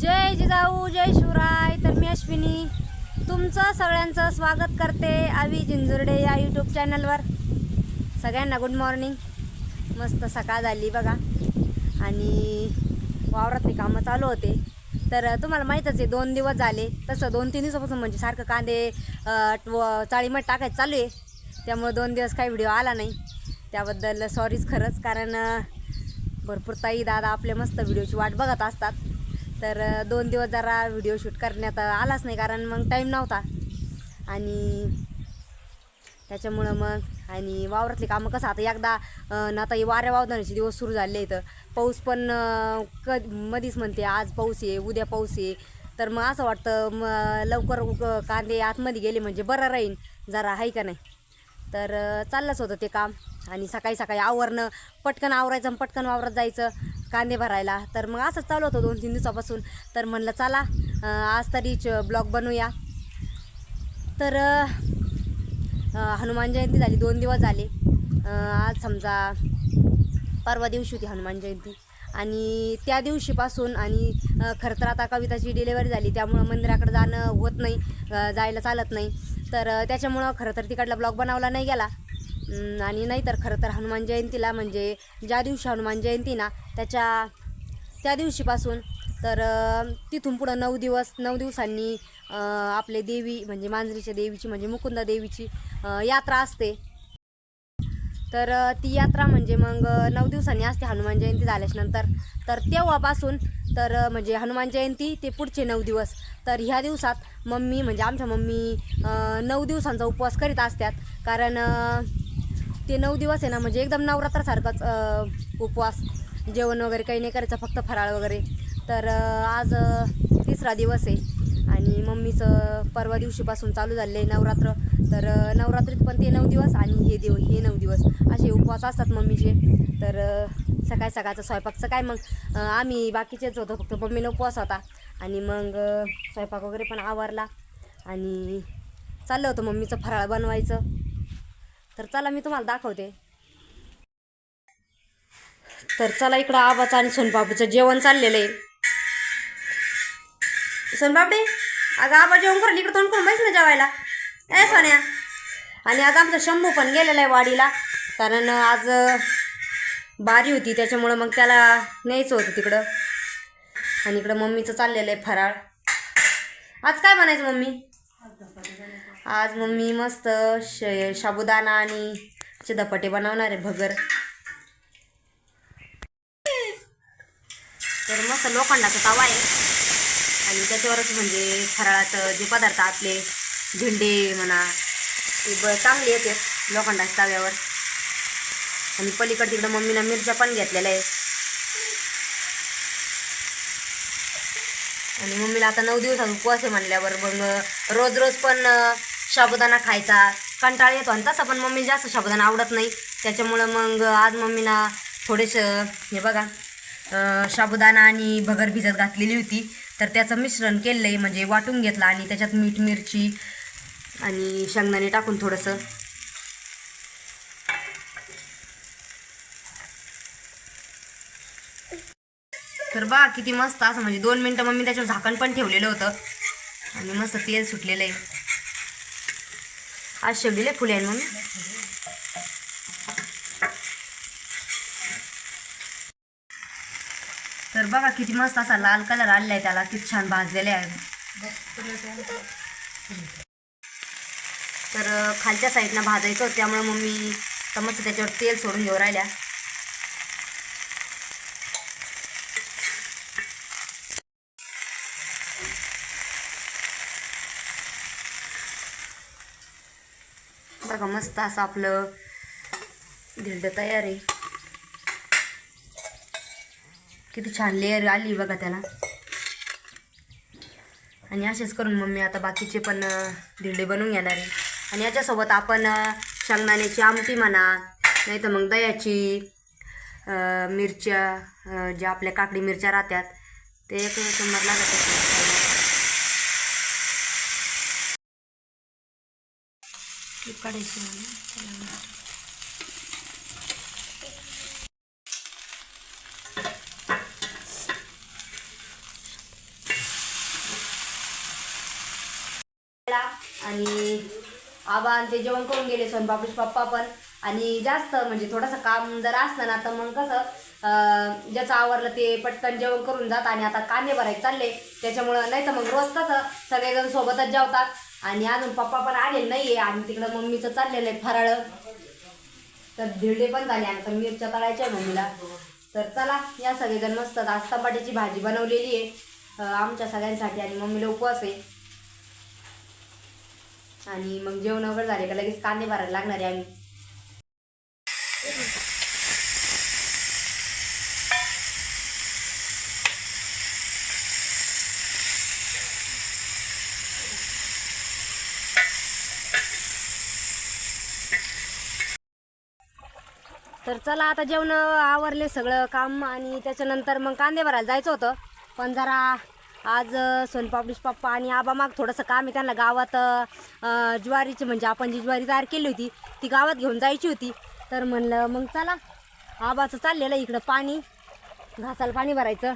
जय जिजाऊ जय शिवराय. तर मी अश्विनी. तुमचं सगळ्यांचं स्वागत करते आवी जिंजुर्डे या यूट्यूब चॅनलवर सगळ्यांना गुड मॉर्निंग मस्त सकाळ झाली बघा. आणि वावरातली कामं चालू होते. तर तुम्हाला माहीतच आहे दोन दिवस झाले. तसं दोन तीन दिवसापासून म्हणजे सारखं कांदे चाळीमध्ये टाकायचं चालू आहे. त्यामुळे दोन दिवस काही व्हिडिओ आला नाही. त्याबद्दल सॉरीच खरंच. कारण भरपूर ताई दादा आपले मस्त व्हिडिओची वाट बघत असतात. तर दोन दिवस जरा व्हिडिओ शूट करण्यात आलाच नाही कारण मग टाईम नव्हता. आणि त्याच्यामुळं मग आणि वावरातली कामं कसं आता एकदा अं, आता हे वाऱ्या वावदानाचे दिवस सुरू झाले आहेत. पाऊस पण क मधीच म्हणते आज पाऊस आहे उद्या पाऊस आहे. तर मग असं वाटतं मग लवकर उग कांदे आतमध्ये गेले म्हणजे बरं राहीन. जरा आहे का नाही? तर चाललंच होतं ते काम. आणि सकाळी सकाळी आवरणं पटकन आवरायचं आणि पटकन वावरत जायचं कांदे भरायला. तर मग असंच चालू होतं दोन तीन दिवसापासून. तर म्हणलं चला आज तरीच ब्लॉग बनवूया. तर हनुमान जयंती झाली दोन दिवस झाले. आज समजा परवा दिवशी होती हनुमान जयंती. आणि त्या दिवशीपासून आणि खरं तर आता कविताची डिलेवरी झाली त्यामुळं मंदिराकडे जाणं होत नाही जायला चालत नाही. तर त्याच्यामुळं खरं तर तिकडला ब्लॉग बनवला नाही गेला. आणि नाही तर खरं तर हनुमान जयंतीला म्हणजे ज्या दिवशी हनुमान जयंती ना त्याच्या त्या दिवशीपासून तर तिथून पुढं नऊ दिवस नऊ दिवसांनी आपले देवी म्हणजे मांजरीच्या देवीची म्हणजे मुकुंदा देवीची यात्रा असते. तर ती यात्रा म्हणजे मग नऊ दिवसांनी असते हनुमान जयंती झाल्याच्यानंतर. तर तेव्हापासून तर म्हणजे हनुमान जयंती ते पुढचे नऊ दिवस. तर ह्या दिवसात मम्मी म्हणजे आमच्या मम्मी नऊ दिवसांचा उपवास करीत असतात कारण ते नऊ दिवस आहे ना म्हणजे एकदम नवरात्रासारखाच उपवास जेवण वगैरे काही नाही करायचं फक्त फराळ वगैरे. तर आज तिसरा दिवस आहे आणि मम्मीचं परवा दिवशीपासून चालू झालेलं आहे नवरात्र. तर नवरात्रीत पण ते नऊ दिवस आणि हे दिव हे नऊ दिवस. असे उपवास असतात मम्मीचे. तर सकाळ सकाळचं स्वयंपाकचं काय मग आम्ही बाकीचेच होतो फक्त मम्मीनं उपवास होता. आणि मग स्वयंपाक वगैरे पण आवरला आणि चाललं होतं मम्मीचं फराळ बनवायचं. तर चला मी तुम्हाला दाखवते. तर चला इकडं आबाचं आणि सोनपापडीचं जेवण चाललेलं आहे. सोनपापडी अगं आबा जेवण करून इकडं तोंड करून बैस ना जेवायला. ए सोन्या. आणि आज आमचा शंभू पण गेलेला आहे वाडीला कारण आज बारी होती त्याच्यामुळं मग त्याला न्यायचं होतं तिकडं. आणि इकडं मम्मीचं चाललेलं आहे फराळ. आज काय म्हणायचं मम्मी? आज मम्मी मस्त श साबुदाणा आणि चिदपटे बनवणार आहे भगर. तर मस्त लोखंडाचा तवा आहे. आणि त्याच्यावरच म्हणजे फराळाचं जे पदार्थ आपले झेंडे म्हणा ते ब चांगले येते लोखंडाच्या तव्यावर. आणि पलीकडे तिकडं मम्मीनं मिरच्या पण घेतलेल्या आहे आणि मम्मीला आता नऊ दिवसात उपवास आहे म्हणल्यावर मग रोज रोज पण साबुदाणा खायचा कंटाळा येतो. आणि तसा पण मम्मी जास्त साबुदाणा आवडत नाही. त्याच्यामुळं मग आज मम्मीना थोडेसं हे बघा साबुदाणा आणि भगर भिजत घातलेली होती. तर त्याचं मिश्रण केलं आहे म्हणजे वाटून घेतलं आणि त्याच्यात मीठ मिरची आणि शेंगदाणे टाकून थोडंसं. तर बा किती मस्त असं म्हणजे दोन मिनटं मग मी त्याच्यावर झाकण पण ठेवलेलं होतं. आणि मस्त तेल सुटलेलं आहे. आज शेवडीला फुले आहे मम्मी तर बघा किती मस्त असा लाल कलर आलेला आहे त्याला किती छान भाजलेले आहे. तर खालच्या साईडनं भाजायचं होतं त्यामुळे मम्मी समज त्याच्यावर तेल सोडून घेऊ राहिल्या. बघा मस्त असं आपलं दिंड तयार आहे. किती छान लेअर आली बघा त्याला. आणि असेच करून मम्मी आता बाकीचे पण दिंडे धिरडे बनवून घेणार आहे. आणि याच्यासोबत आपण शेंगदाण्याची आमटी म्हणा नाही तर मग दह्याची मिरच्या ज्या आपल्या काकडी मिरच्या राहतात ते एक शंभर लागत आणि आबा आणि ते जेवण करून गेले सोनपापडी पप्पा पण. आणि जास्त म्हणजे थोडंसं काम जर असलं ना तर मग कसं ज्याचं आवरलं ते पटकन जेवण करून जात आणि आता कांदे भरायचे चालले. त्याच्यामुळं नाही तर मग रोज कसं सगळेजण सोबतच जेवतात. आणि अजून पप्पा पण आलेले आहे आणि तिकडं मम्मीचं चाललेलं आहे फराळ. तर धिरडे पण झाले आणि तर मिरच्या तळायच्या मम्मीला. तर चला या सगळेजण मस्त आज टमाट्याची भाजी बनवलेली आहे. आमच्या सगळ्यांसाठी आणि मम्मीला उपवास आहे. आणि मग जेवण वगैरे झाले का लगेच कांदे भरायला लागणार आहे आम्ही. तर चला आता जेवण आवरले सगळं काम आणि त्याच्यानंतर मग कांदे भरायला जायचं होतं. पण जरा आज सोनपापडीश पप्पा आणि आबा माग थोडंसं काम आहे. त्यांना गावात ज्वारीची म्हणजे आपण जी ज्वारी तयार केली होती ती गावात घेऊन जायची होती. तर म्हणलं मग चला. आबाचं चाललेलं इकडं पाणी घासाला पाणी भरायचं.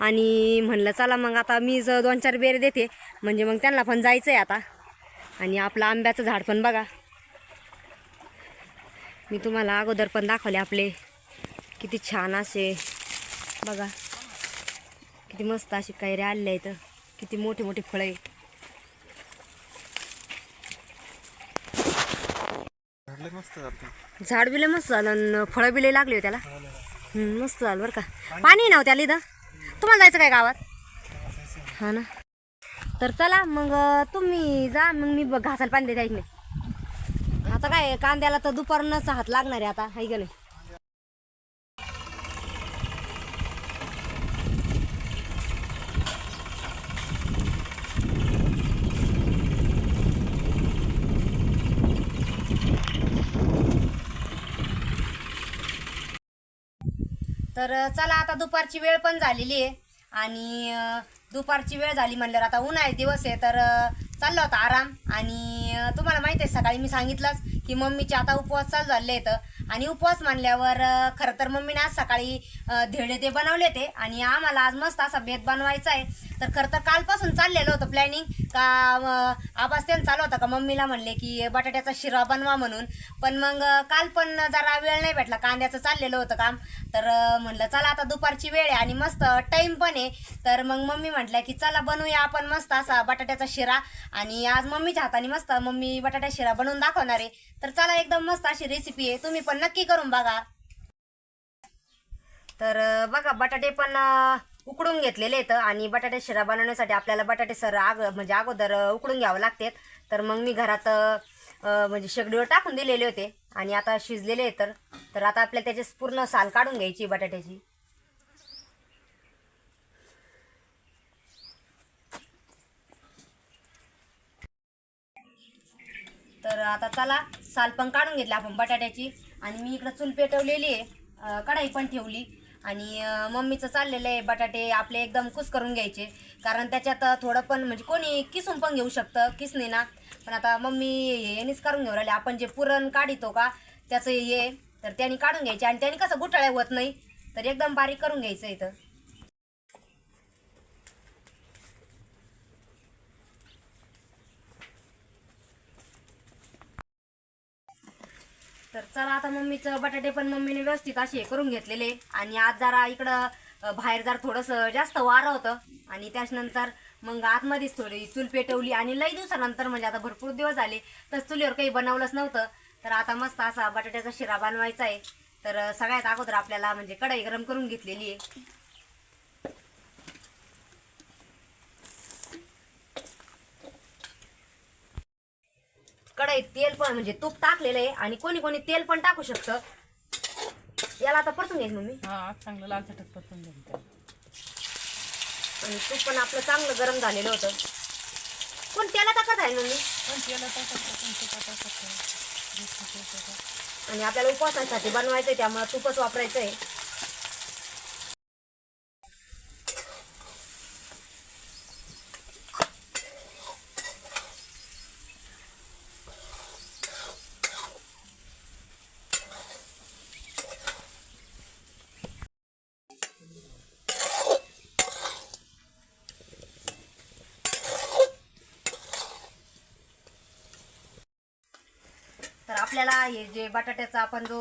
आणि म्हणलं चला मग आता मी ज दोन चार बेरे देते. म्हणजे मग त्यांना पण जायचं आहे आता. आणि आपलं आंब्याचं झाड पण बघा. मी तुम्हाला अगोदर पण दाखवले आपले. किती छान असे. बघा. किती मस्त अशी कैरे आलेले आहेत. किती मोठे मोठे फळं आहे झाड बिले मस्त झालं आणि फळं बिले लागले हो त्याला. मस्त झालं बरं का. पाणी नव्हतं हो त्याला इथं? तुम्हाला जायचं काय गावात? हा ना. तर चला मग तुम्ही जा मग मी घासायला पाणी देते ऐक नाही आहे. कांद्याला तर दुपारनंच हात लागणार आहे आता. आहे का नाही? तर चला आता दुपारची वेळ पण झालेली आहे. आणि दुपारची वेळ झाली म्हणल्यावर आता उन्हाळे दिवस आहे. तर चाललो चालला होता आराम. आणि तुम्हाला माहिती आहे सकाळी मी सांगितलंच की मम्मीचे आता उपवास चालू झाले आहेत. आणि उपवास मानल्यावर खरं तर मम्मीने आज सकाळी धेडे ते बनवले ते आणि आम्हाला आज मस्त असा बेत बनवायचा आहे. तर खरं तर कालपासून चाललेलं होतं प्लॅनिंग का आभास आवाज त्यांना चालू होता का? मम्मीला म्हणले की बटाट्याचा शिरा बनवा म्हणून. पण मग काल पण जरा वेळ नाही भेटला. कांद्याचं चाललेलं होतं काम. तर म्हणलं चला आता दुपारची वेळ आहे आणि मस्त टाईम पण आहे. तर मग मम्मी म्हटल्या की चला बनवूया आपण मस्त असा बटाट्याचा शिरा. आणि आज मम्मीच्या हाताने मस्त मम्मी बटाटा शिरा बनवून दाखवणार आहे. तर चला एकदम मस्त अशी रेसिपी आहे. तुम्ही पण नक्की करून बघा. तर बघा बटाटे पण उकडून घेतलेले आहेत आणि बटाटे शिरा बनवण्यासाठी आपल्याला बटाटे सर आग म्हणजे अगोदर उकडून घ्यावं लागतात तर मग मी घरात म्हणजे शेगडीवर टाकून दिलेले होते. आणि आता शिजलेले आहेत तर तर आता आपल्याला त्याची पूर्ण साल काढून घ्यायची बटाट्याची. तर आता चला साल पण काढून घेतला आपण बटाट्याची. आणि मी इकडं चूल पेटवलेली आहे. कढाई पण ठेवली. आणि मम्मीचं चाललेलं आहे बटाटे आपले एकदम कुस करून घ्यायचे. कारण त्याच्यात थोडं पण म्हणजे कोणी किसून पण घेऊ शकतं किसने ना. पण आता मम्मी यांनीच करून घेऊ राहिले. आपण जे पुरण काढितो का त्याचं हे तर त्यांनी काढून घ्यायचे. आणि त्यांनी कसं गुठाळ्या होत नाही तर एकदम बारीक करून घ्यायचं इथं. तर चला आता मम्मीचं बटाटे पण मम्मीने व्यवस्थित असे करून घेतलेले. आणि आज जरा इकडं बाहेर जरा थोडंसं जास्त वारं होतं. आणि त्याच्यानंतर मग आतमध्येच थोडी चूल पेटवली. आणि लई दिवसानंतर म्हणजे आता भरपूर दिवस झाले तर चुलीवर काही बनवलंच नव्हतं. तर आता मस्त असा बटाट्याचा शिरा बनवायचा आहे. तर सगळ्यात अगोदर आपल्याला म्हणजे कढई गरम करून घेतलेली आहे. कढईत तेल पण म्हणजे तूप टाकलेलं आहे आणि कोणी कोणी तेल पण टाकू शकतं. याला आता परतून घ्यायचं मम्मी. हा चांगलं लाल चटक परतून घ्यायचं आणि तूप पण आपलं चांगलं गरम झालेलं होतं. कोण त्याला टाकत आहे मम्मी. पण आणि आपल्याला उपवासासाठी बनवायचं आहे त्यामुळे तूपच वापरायचं आहे आपल्याला हे जे बटाट्याचा आपण जो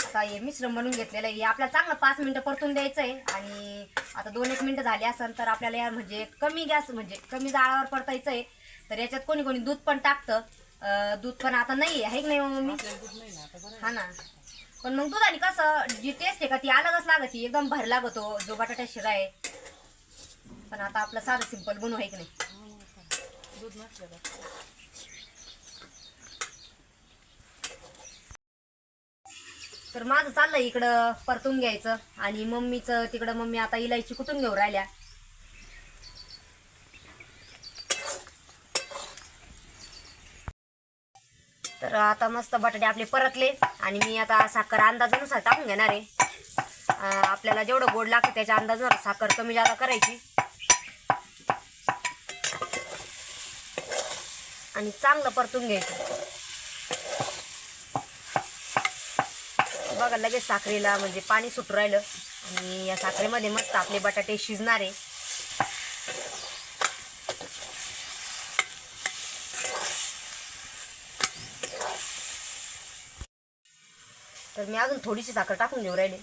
आता हे मिश्रण बनवून घेतलेलं आहे हे आपल्याला चांगलं पाच मिनटं परतून द्यायचं आहे आणि आता दोन एक मिनटं झाली असेल तर आपल्याला या म्हणजे कमी गॅस म्हणजे कमी जाळावर परतायचं आहे तर याच्यात कोणी कोणी दूध पण टाकतं. दूध पण आता नाही आहे की नाही मम्मी? हा ना. पण मग दुधाने कसं जी टेस्ट आहे का ती अलगच लागत एकदम भारी लागतो जो बटाटा शिरा आहे पण आता आपलं साधं सिंपल बनवू आहे की नाही? दूध नसलं तर माझं चाललंय इकडं परतून घ्यायचं आणि मम्मीचं तिकडं मम्मी आता इलायची कुठून घेऊन राहिल्या? तर आता मस्त बटाटे आपले परतले आणि मी आता साखर अंदाजानुसार टाकून घेणार आहे. आपल्याला जेवढं गोड लागतं त्याच्या अंदाजानुसार साखर कमी जादा करायची. आणि चांगलं परतून घ्यायचं. बघा लगेच साखरेला म्हणजे पाणी सुटू राहिलं. आणि या साखरेमध्ये मस्त आपले बटाटे शिजणार आहे. तर मी अजून थोडीशी साखर टाकून देऊ राहिले.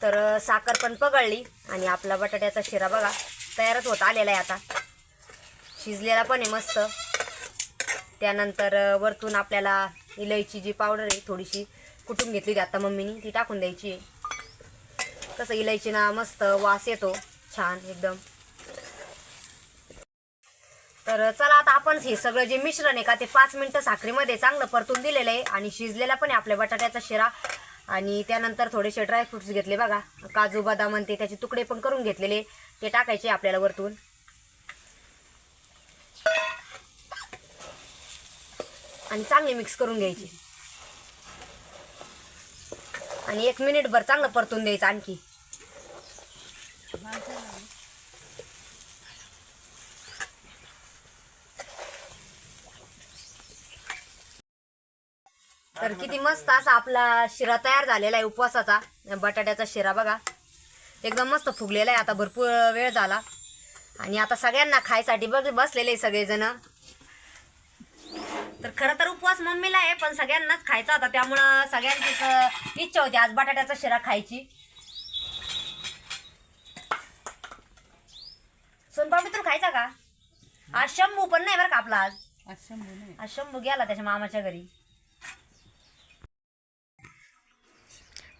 तर साखर पण पगळली आणि आपला बटाट्याचा शिरा बघा. तयारच होत आलेला आहे आता. शिजलेला पण आहे मस्त. त्यानंतर वरतून आपल्याला इलायची जी पावडर आहे थोडीशी कुटून घेतली होती आता मम्मीनी. ती टाकून द्यायची आहे. कसं इलायची ना मस्त वास येतो. छान एकदम. तर चला आता आपण हे सगळं जे मिश्रण आहे का ते पाच मिनटं साखरेमध्ये चांगलं परतून दिलेलं आहे. आणि शिजलेला पण आहे आपल्या बटाट्याचा शिरा. आणि त्यानंतर थोडेसे ड्रायफ्रुट्स घेतले बघा. काजू बदाम आणि ते त्याचे तुकडे पण करून घेतलेले. ते टाकायचे आपल्याला वरतून. आणि चांगले मिक्स करून घ्यायचे. आणि एक मिनिटभर चांगलं परतून द्यायचं आणखी. तर किती मस्त असा आपला शिरा तयार झालेला आहे उपवासाचा. बटाट्याचा शिरा बघा. एकदम मस्त फुगलेला आहे. आता भरपूर वेळ झाला. आणि आता सगळ्यांना खायसाठी बघ बसलेले सगळेजण. तर खरं तर उपवास मम्मीला आहे पण सगळ्यांनाच खायचा होता. त्यामुळं सगळ्यांचीच अं, इच्छा होती आज बटाट्याचा शिरा खायची. सोनपापडी तर खायचा का? आज शंभू पण नाही बरं का आपला आज. आज शंभू नाही. आज शंभू गेला त्याच्या मामाच्या घरी.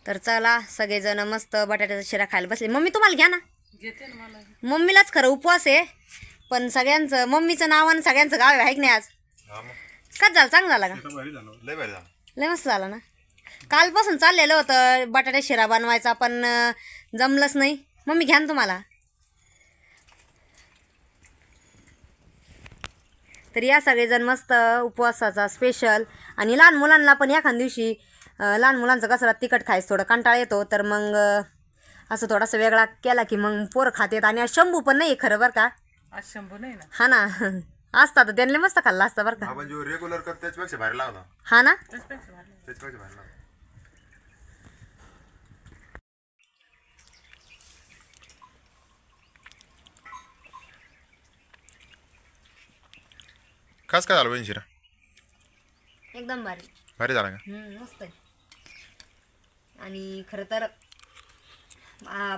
तर चला सगळेजण मस्त बटाट्याचा शिरा खायला बसले. मम्मी तुम्हाला घ्या ना. घेते ना मला. मम्मीलाच खरं उपवास आहे पण सगळ्यांचं मम्मीचं नाव आणि सगळ्यांचं गाव आहे की नाही आज? कच झालं? चांगलं झालं का? लय भारी झालं. लय मस्त झालं ना. कालपासून चाललेलं होतं बटाटा शिरा बनवायचा पण अं, जमलंच नाही. मम्मी घ्या ना तुम्हाला. तर या सगळेजण मस्त उपवासाचा स्पेशल आणि लहान मुलांना पण एखाद दिवशी लहान मुलांचं कसं तिखट खायचं थोडं कंटाळा येतो तर मग असं थोडासा वेगळा केला की मग पोरं खातेत आणि आज शंभू पण नाही खरं बरं का. आज शंभू नाही ना. हा ना. असता तर त्यांनी मस्त खाल्ला असता बरं का. आपण जो रेग्युलर करतो त्याच्यापेक्षा भारी हा ना? त्याच्यापेक्षा भारी. त्याच्यापेक्षा भारी लागला कस काय झालं शिरा एकदम भारी. भारी झाला का? मस्त आहे. आणि खरं तर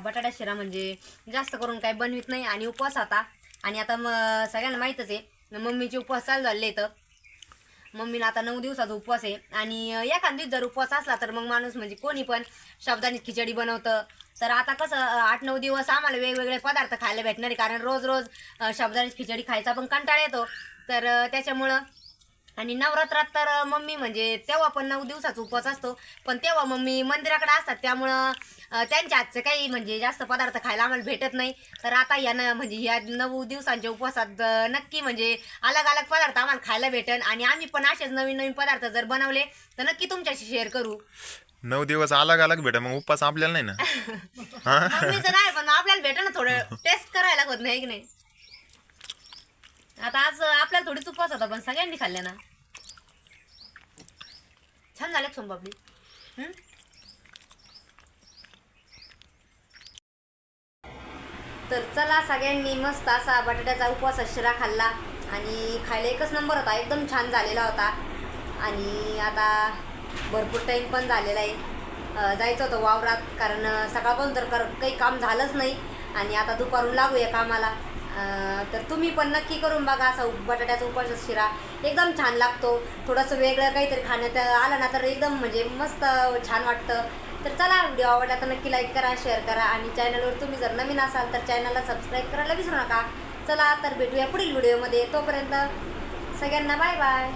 बटाटा शिरा म्हणजे जास्त करून काही बनवित नाही आणि उपवास आता. आणि आता मग सगळ्यांना माहीतच आहे मम्मीचे उपवास चालू झाले तर मम्मीला आता नऊ दिवसाचा उपवास आहे. आणि एखाद दिवस जर उपवास असला तर मग माणूस म्हणजे कोणी पण शब्दाने खिचडी बनवतं. तर आता कसं आठ नऊ दिवस आम्हाला वेगवेगळे पदार्थ खायला भेटणार आहे. कारण रोज रोज अं, शब्दाने खिचडी खायचा पण कंटाळा येतो. तर त्याच्यामुळं आणि नवरात्रात तर मम्मी म्हणजे तेव्हा पण नऊ दिवसाचा उपवास असतो. पण तेव्हा मम्मी मंदिराकडे असतात. त्यामुळं त्यांच्या हातचे काही म्हणजे जास्त पदार्थ खायला आम्हाला भेटत नाही. तर आता या न म्हणजे या नऊ दिवसांच्या उपवासात नक्की म्हणजे अलग अलग पदार्थ आम्हाला खायला भेटेल आणि आम्ही पण असेच नवीन नवीन पदार्थ जर बनवले तर नक्की तुमच्याशी शेअर करू. नऊ दिवस अलग अलग भेटा मग उपवास आपल्याला नाही ना? मम्मीचं नाही पण आपल्याला भेटेल ना थोडं. टेस्ट करायला होत नाही की नाही? आता आज आपल्याला थोडीच उपवास होता पण सगळ्यांनी खाल्ल्या ना. छान झाले सोमबाबली हम्म? तर चला सगळ्यांनी मस्त असा बटाट्याचा उपवास शिरा खाल्ला. आणि खायला एकच नंबर होता एकदम छान झालेला होता. आणि आता भरपूर टाईम पण झालेला आहे. जायचं होतं वावरात कारण सकाळपासून तर कर काही काम झालंच नाही. आणि आता दुपारून लागूया कामाला. तर तुम्ही पण नक्की करून बघा असा बटाट्याचा उपवास शिरा. एकदम छान लागतो. थोडंसं वेगळं काहीतरी खाण्यात आलं ना तर एकदम म्हणजे मस्त छान वाटतं. तर चला व्हिडिओ आवडला तर नक्की लाईक करा शेअर करा आणि चॅनलवर तुम्ही जर नवीन असाल तर चॅनलला सबस्क्राईब करायला विसरू नका. चला तर भेटूया पुढील व्हिडिओमध्ये. तोपर्यंत सगळ्यांना बाय बाय